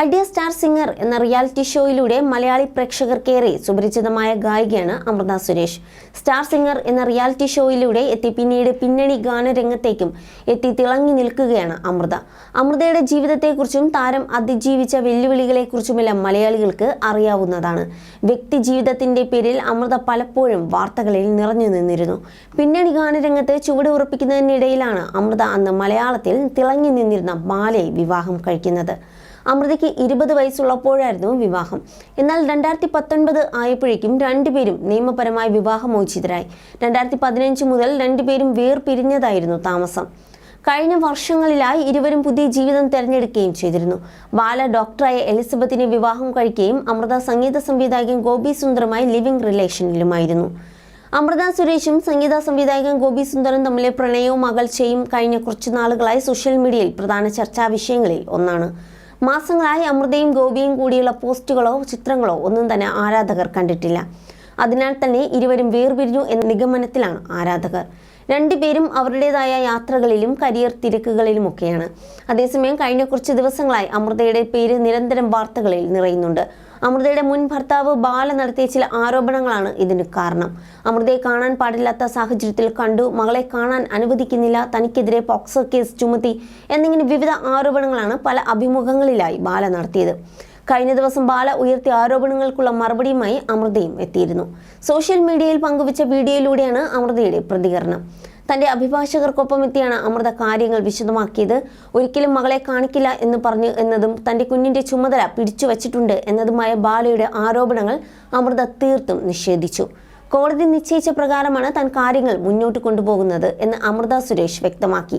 Idea star singer എന്ന reality ഷോയിലൂടെ മലയാളി പ്രേക്ഷകർക്കേറെ സുപരിചിതമായ ഗായികയാണ് അമൃത സുരേഷ്. സ്റ്റാർ സിംഗർ എന്ന റിയാലിറ്റി ഷോയിലൂടെ എത്തി പിന്നീട് പിന്നണി ഗാനരംഗത്തേക്കും എത്തി തിളങ്ങി നിൽക്കുകയാണ് അമൃത. അമൃതയുടെ ജീവിതത്തെക്കുറിച്ചും താരം അതിജീവിച്ച വെല്ലുവിളികളെക്കുറിച്ചുമെല്ലാം മലയാളികൾക്ക് അറിയാവുന്നതാണ്. വ്യക്തി ജീവിതത്തിന്റെ പേരിൽ അമൃത പലപ്പോഴും വാർത്തകളിൽ നിറഞ്ഞു നിന്നിരുന്നു. പിന്നണി ഗാനരംഗത്ത് ചുവട് ഉറപ്പിക്കുന്നതിനിടയിലാണ് അമൃത അന്ന് മലയാളത്തിൽ തിളങ്ങി നിന്നിരുന്ന ബാലയെ വിവാഹം കഴിക്കുന്നത്. അമൃതയ്ക്ക് ഇരുപത് വയസ്സുള്ളപ്പോഴായിരുന്നു വിവാഹം. എന്നാൽ രണ്ടായിരത്തി പത്തൊൻപത് ആയപ്പോഴേക്കും രണ്ടുപേരും നിയമപരമായി വിവാഹമോചിതരായി. രണ്ടായിരത്തി പതിനഞ്ച് മുതൽ രണ്ടുപേരും വേർപിരിഞ്ഞതായിരുന്നു താമസം. കഴിഞ്ഞ വർഷങ്ങളിലായി ഇരുവരും പുതിയ ജീവിതം തിരഞ്ഞെടുക്കുകയും ചെയ്തിരുന്നു. ബാല ഡോക്ടറായ എലിസബത്തിനെ വിവാഹം കഴിക്കുകയും അമൃത സംഗീത സംവിധായകൻ ഗോപി സുന്ദറുമായി ലിവിംഗ് റിലേഷനിലുമായിരുന്നു. അമൃത സുരേഷും സംഗീത സംവിധായകൻ ഗോപി സുന്ദറും തമ്മിലെ പ്രണയവും അകൽച്ചയും കഴിഞ്ഞ കുറച്ചു നാളുകളായി സോഷ്യൽ മീഡിയയിൽ പ്രധാന ചർച്ചാ വിഷയങ്ങളിൽ ഒന്നാണ്. മാസങ്ങളായി അമൃതയും ഗോപിയും കൂടിയുള്ള പോസ്റ്റുകളോ ചിത്രങ്ങളോ ഒന്നും തന്നെ ആരാധകർ കണ്ടിട്ടില്ല. അതിനാൽ തന്നെ ഇരുവരും വേർപിരിഞ്ഞു എന്ന നിഗമനത്തിലാണ് ആരാധകർ. രണ്ടുപേരും അവരുടേതായ യാത്രകളിലും കരിയർ തിരക്കുകളിലുമൊക്കെയാണ്. അതേസമയം കഴിഞ്ഞ കുറച്ച് ദിവസങ്ങളായി അമൃതയുടെ പേര് നിരന്തരം വാർത്തകളിൽ നിറയുന്നുണ്ട്. അമൃതയുടെ മുൻ ഭർത്താവ് ബാല നടത്തിയ ചില ആരോപണങ്ങളാണ് ഇതിന് കാരണം. അമൃതയെ കാണാൻ പാടില്ലാത്ത സാഹചര്യത്തിൽ കണ്ടു. മകളെ കാണാൻ അനുവദിക്കുന്നില്ല. തനിക്കെതിരെ പോക്സോ കേസ് ചുമത്തി എന്നിങ്ങനെ വിവിധ ആരോപണങ്ങളാണ് പല അഭിമുഖങ്ങളിലായി ബാല നടത്തിയത്. കഴിഞ്ഞ ദിവസം ബാല ഉയർത്തിയ ആരോപണങ്ങൾക്കുള്ള മറുപടിയുമായി അമൃതയും എത്തിയിരുന്നു. സോഷ്യൽ മീഡിയയിൽ പങ്കുവച്ച വീഡിയോയിലൂടെയാണ് അമൃതയുടെ പ്രതികരണം. തന്റെ അഭിഭാഷകർക്കൊപ്പം എത്തിയാണ് അമൃത കാര്യങ്ങൾ വിശദമാക്കിയത്. ഒരിക്കലും മകളെ കാണിക്കില്ല എന്ന് പറഞ്ഞു എന്നതും തന്റെ കുഞ്ഞിന്റെ ചുമതല പിടിച്ചു വച്ചിട്ടുണ്ട് എന്നതുമായ ബാലയുടെ ആരോപണങ്ങൾ അമൃത തീർത്തും നിഷേധിച്ചു. കോടതി നിശ്ചയിച്ച പ്രകാരമാണ് താൻ കാര്യങ്ങൾ മുന്നോട്ട് കൊണ്ടുപോകുന്നത് എന്ന് അമൃത സുരേഷ് വ്യക്തമാക്കി.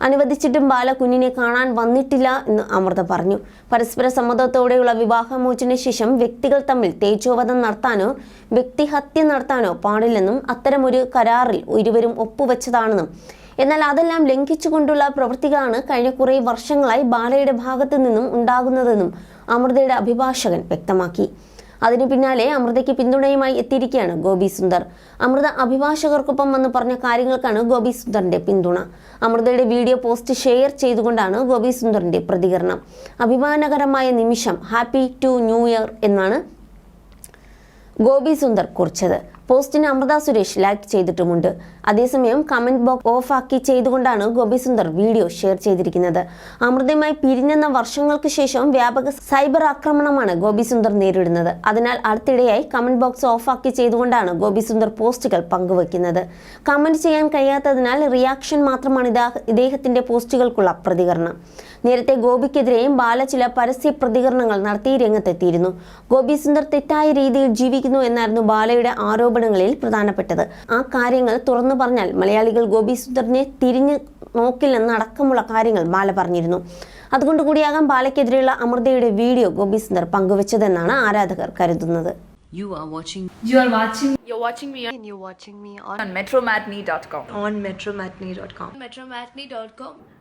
അനുവദിച്ചിട്ടും ബാല കുഞ്ഞിനെ കാണാൻ വന്നിട്ടില്ല എന്ന് അമൃത പറഞ്ഞു. പരസ്പര സമ്മതത്തോടെയുള്ള വിവാഹമോചന ശേഷം വ്യക്തികൾ തമ്മിൽ തേജോവധം നടത്താനോ വ്യക്തിഹത്യ നടത്താനോ പാടില്ലെന്നും അത്തരമൊരു കരാറിൽ ഇരുവരും ഒപ്പുവെച്ചതാണെന്നും. എന്നാൽ അതെല്ലാം ലംഘിച്ചുകൊണ്ടുള്ള പ്രവൃത്തികളാണ് കഴിഞ്ഞ കുറേ വർഷങ്ങളായി ബാലയുടെ ഭാഗത്തു നിന്നും ഉണ്ടാകുന്നതെന്നും അമൃതയുടെ അഭിഭാഷകൻ വ്യക്തമാക്കി. അതിനു പിന്നാലെ അമൃതയ്ക്ക് പിന്തുണയുമായി എത്തിയിരിക്കുകയാണ് ഗോപി സുന്ദർ. അമൃത അഭിഭാഷകർക്കൊപ്പം വന്ന് പറഞ്ഞ കാര്യങ്ങൾക്കാണ് ഗോപി സുന്ദറിന്റെ പിന്തുണ. അമൃതയുടെ വീഡിയോ പോസ്റ്റ് ഷെയർ ചെയ്തുകൊണ്ടാണ് ഗോപി സുന്ദറിന്റെ പ്രതികരണം. അഭിമാനകരമായ നിമിഷം ഹാപ്പി ടു ന്യൂ ഇയർ എന്നാണ് ഗോപി സുന്ദർ കുറിച്ചത്. പോസ്റ്റിന് അമൃത സുരേഷ് ലൈക്ക് ചെയ്തിട്ടുമുണ്ട്. അതേസമയം കമന്റ് ബോക്സ് ഓഫാക്കി ചെയ്തുകൊണ്ടാണ് ഗോപി സുന്ദർ വീഡിയോ ഷെയർ ചെയ്തിരിക്കുന്നത്. അമൃതയുമായി പിരിഞ്ഞെന്ന വർഷങ്ങൾക്ക് ശേഷം വ്യാപക സൈബർ ആക്രമണമാണ് ഗോപി സുന്ദർ നേരിടുന്നത്. അതിനാൽ അടുത്തിടെയായി കമന്റ് ബോക്സ് ഓഫാക്കി ചെയ്തുകൊണ്ടാണ് ഗോപി സുന്ദർ പോസ്റ്റുകൾ പങ്കുവയ്ക്കുന്നത്. കമന്റ് ചെയ്യാൻ കഴിയാത്തതിനാൽ റിയാക്ഷൻ മാത്രമാണ് ഇദ്ദേഹത്തിന്റെ പോസ്റ്റുകൾക്കുള്ള പ്രതികരണം. നേരത്തെ ഗോപിക്കെതിരെയും ബാല ചില പരസ്യ പ്രതികരണങ്ങൾ നടത്തി രംഗത്തെത്തിയിരുന്നു ഗോപി സുന്ദർ തെറ്റായ രീതിയിൽ ജീവിക്കുന്നു എന്നായിരുന്നു ബാലയുടെ ആരോപണങ്ങളിൽ പ്രധാനപ്പെട്ടത് ആ കാര്യങ്ങൾ തുറന്നു പറഞ്ഞാൽ മലയാളികൾ ഗോപി സുന്ദറിനെ തിരിഞ്ഞു നോക്കില്ലെന്നടക്കമുള്ള കാര്യങ്ങൾ ബാല പറഞ്ഞിരുന്നു അതുകൊണ്ട് കൂടിയാകാം ബാലയ്ക്കെതിരെയുള്ള അമൃതയുടെ വീഡിയോ ഗോപി സുന്ദർ പങ്കുവച്ചതെന്നാണ് ആരാധകർ കരുതുന്നത് You are watching You are watching You're watching me and you're watching me on, on metromatney.com. on metromatney.com. metromatney.com.